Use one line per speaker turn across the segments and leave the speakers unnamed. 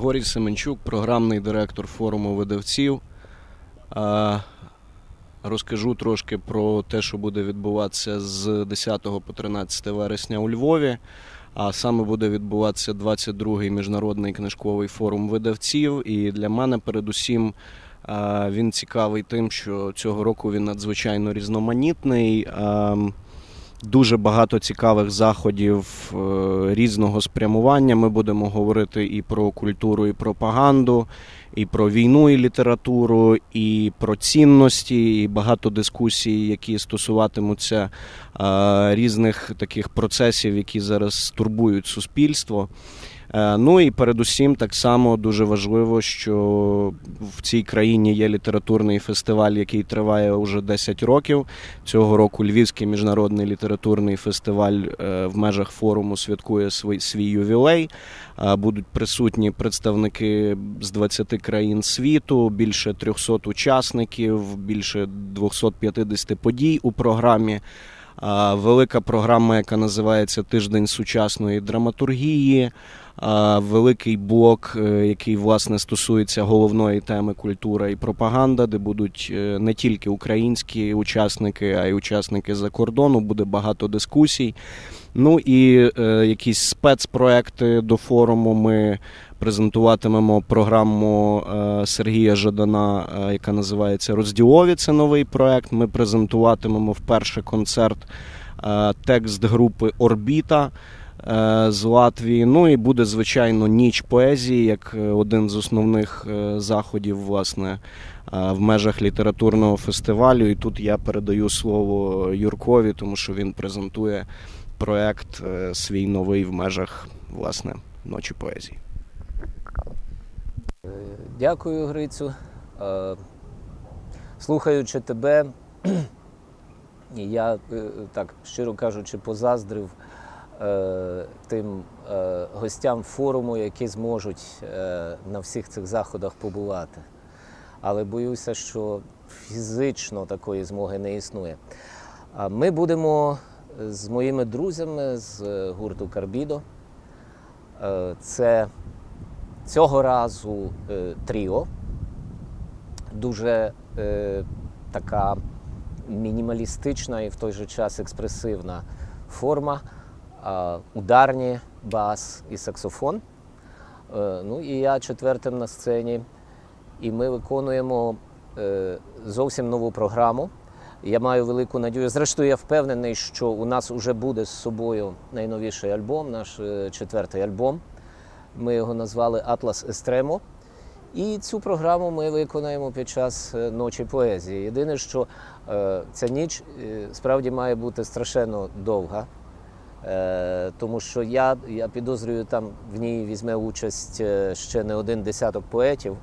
Григорій Семенчук, програмний директор форуму видавців. Розкажу трошки про те, що буде відбуватися з 10 по 13 вересня у Львові. А саме буде відбуватися 22-й міжнародний книжковий форум видавців. І для мене, передусім, він цікавий тим, що цього року він надзвичайно різноманітний. Дуже багато цікавих заходів е, різного спрямування. Ми будемо говорити і про культуру, і пропаганду, і про війну, і літературу, і про цінності, і багато дискусій, які стосуватимуться е, різних таких процесів, які зараз турбують суспільство. Е, Ну і передусім, так само дуже важливо, що в цій країні є літературний фестиваль, який триває вже 10 років. Цього року Львівський міжнародний літературний фестиваль е, в межах форуму святкує свій, свій ювілей. Е, Будуть присутні представники з 20 країн світу, більше 300 учасників, більше 250 подій у програмі. Велика програма, яка називається Тиждень сучасної драматургії. Великий блок, е, який власне стосується головної теми культура і пропаганда, де будуть е, не тільки українські учасники, а й учасники за кордону. Буде багато дискусій. Ну і е, якісь спецпроекти до форуму. Ми презентуватимемо програму е, Сергія Жадана, е, яка називається Розділові. Це новий проект. Ми презентуватимемо вперше концерт е, текст групи Орбіта. З Латвії, ну і буде звичайно ніч поезії, як один з основних заходів, власне, в межах літературного фестивалю. І тут я передаю слово Юркові, тому що він презентує проект свій новий в межах власне ночі поезії.
Дякую, Грицю. Е, Слухаючи тебе, я е, так щиро кажучи, позаздрив е, тим гостям форуму, які зможуть на всіх цих заходах побувати. Але боюся, що фізично такої змоги не існує. Ми будемо з моїми друзями з гурту Карбідо. Це Цього разу е, тріо, дуже е, така мінімалістична і в той же час експресивна форма, е, ударні, бас і саксофон. Е, ну і я четвертим на сцені. І ми виконуємо е, зовсім нову програму. Я маю велику надію. Зрештою, я впевнений, що у нас вже буде з собою найновіший альбом, наш е, четвертий альбом. Ми його назвали Атлас Естремо. І цю програму ми виконаємо під час е, ночі поезії. Єдине, що е, ця ніч е, справді має бути страшенно довга, тому що я, я підозрюю, там в ній візьме участь ще не один десяток поетів.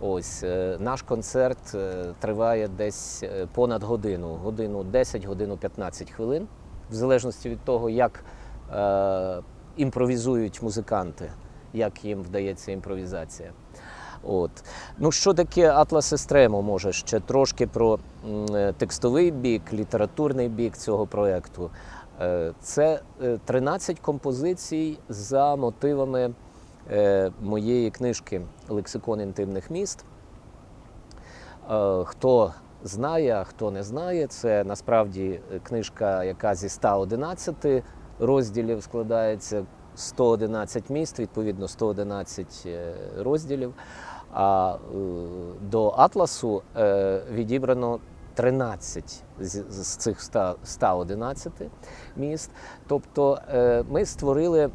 Ось наш концерт триває десь понад годину, годину 10, годину 15 хвилин, в залежності від того, як імпровізують музиканти, як їм вдається імпровізація. От. Ну, що таке Атлас Естремо? Може ще трошки про е, текстовий бік, літературний бік цього проєкту. Е, Це е, 13 композицій за мотивами е, моєї книжки Лексикон інтимних міст. Е, Хто знає, а хто не знає, це насправді книжка, яка зі 111 розділів складається 111 міст, відповідно 111 е, розділів. А е, до Атласу е, відібрано 13 з, цих 100 111 міст. Тобто ми створили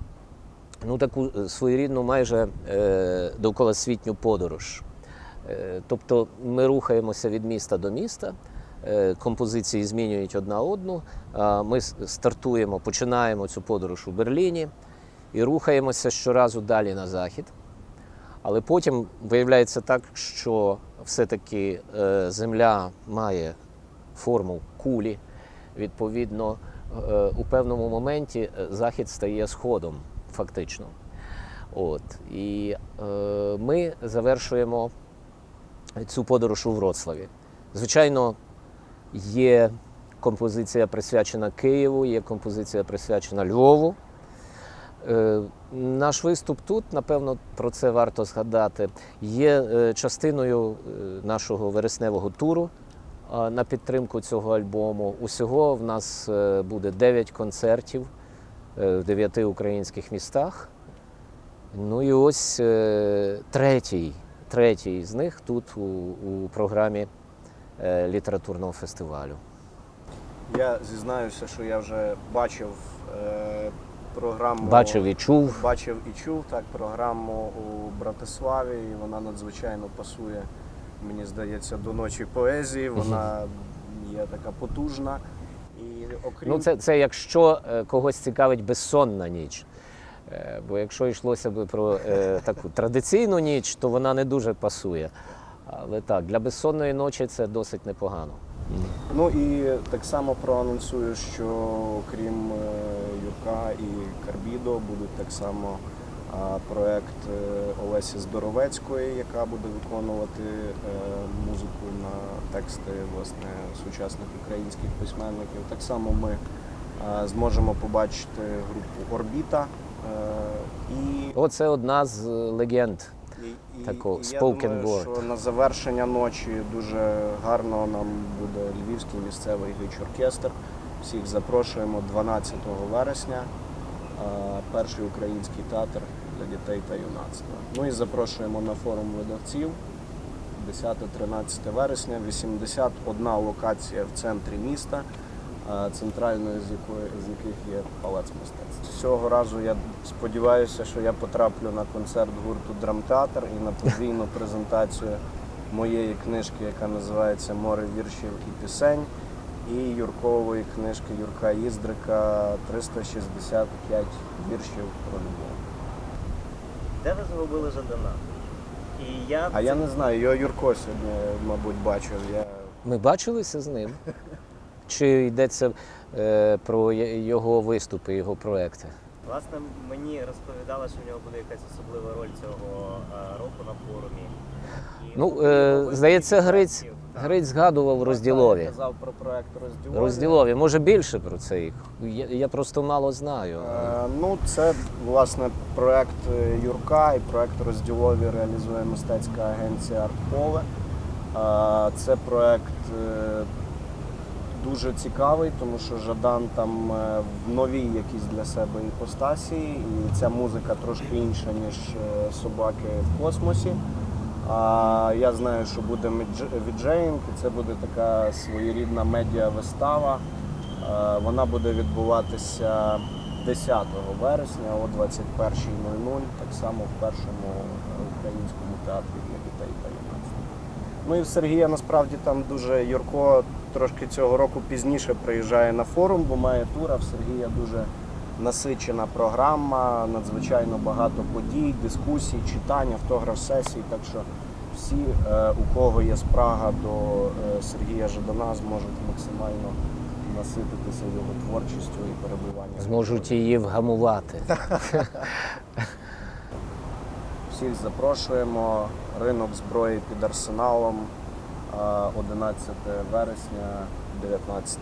ну, таку своєрідну майже довколосвітню подорож. Тобто ми рухаємося від міста до міста, композиції змінюють одна одну. Ми стартуємо, починаємо цю подорож у Берліні і рухаємося щоразу далі на захід. Але потім виявляється так, що все-таки е, Земля має форму кулі. Відповідно, е, у певному моменті е, захід стає сходом, фактично. От. І е, ми завершуємо цю подорож у Вроцлаві. Звичайно, є композиція присвячена Києву, є композиція присвячена Львову. Е, Наш виступ тут, напевно, про це варто згадати, є е, частиною е, нашого вересневого туру на підтримку цього альбому. Усього в нас буде 9 концертів в 9 українських містах. Ну і ось третій, третій з них тут у, у програмі літературного фестивалю.
Я зізнаюся, що я вже бачив е, програму.
Бачив і чув.
Бачив і чув так програму у Братиславі, і вона надзвичайно пасує, мені здається, до ночі поезії. Вона є така потужна. І окрім
Ну, це, це якщо е, когось цікавить безсонна ніч. Е, Бо якщо йшлося б про е, таку традиційну ніч, то вона не дуже пасує. Але так, для безсонної ночі це досить непогано.
Ну і так само проанонсую, що крім е, Юрка і Карбідо будуть так само проект е, Олесі Здоровецької, яка буде виконувати е, музику на тексти власне сучасних українських письменників. Так само ми зможемо побачити групу Орбіта. І
Оце одна з легенд.
Я
spoken
думаю,
word.
що на завершення ночі дуже гарно нам буде львівський місцевий гіч-оркестр. Всіх запрошуємо 12 вересня. Перший український театр для дітей та юнацтва. Ну і запрошуємо на форум видавців 10-13 вересня, 81 локація в центрі міста, центральною з якої з яких є палац мистецтв. Цього разу я сподіваюся, що я потраплю на концерт гурту Драмтеатр і на подвійну презентацію моєї книжки, яка називається Море віршів і пісень, і Юркової книжки Юрка Іздрика 365 віршів про любов.
Де ви зробили Жадана? І я
А я не знаю, його Юрко сьогодні, мабуть, бачив. Я
Ми бачилися з ним. Чи йдеться е, про його виступи, його проекти?
власне мені розповідали, що в нього буде якась особлива роль цього е, року на форумі. І
Ну, е, здається, Гриць. Гриць згадував розділові.
казав про проект розділові.
Розділові, може більше про це їх. Я, я просто мало знаю.
Е, Ну, це власне проект е, Юрка і проект розділові реалізує мистецька агенція Артполе. Е, Це проект е, дуже цікавий, тому що Жадан там е, в новій якійсь для себе іпостасії, і ця музика трошки інша, ніж е, собаки в космосі. А я знаю, що буде віджеїнг, і це буде така своєрідна медіа-вистава. Е, Вона буде відбуватися 10 вересня о 21.00, так само в першому українському театрі для дітей та юнацтва. Ну і в Сергія насправді там дуже Юрко трошки цього року пізніше приїжджає на форум, бо має тур, а в Сергія дуже насичена програма, надзвичайно багато подій, дискусій, читань, автограф-сесій. Так що всі, е, у кого є спрага до е, Сергія Жадана, зможуть максимально насититися його творчістю і перебуванням.
Зможуть її вгамувати.
Всіх запрошуємо. Ринок зброї під арсеналом. е, 11 вересня, 19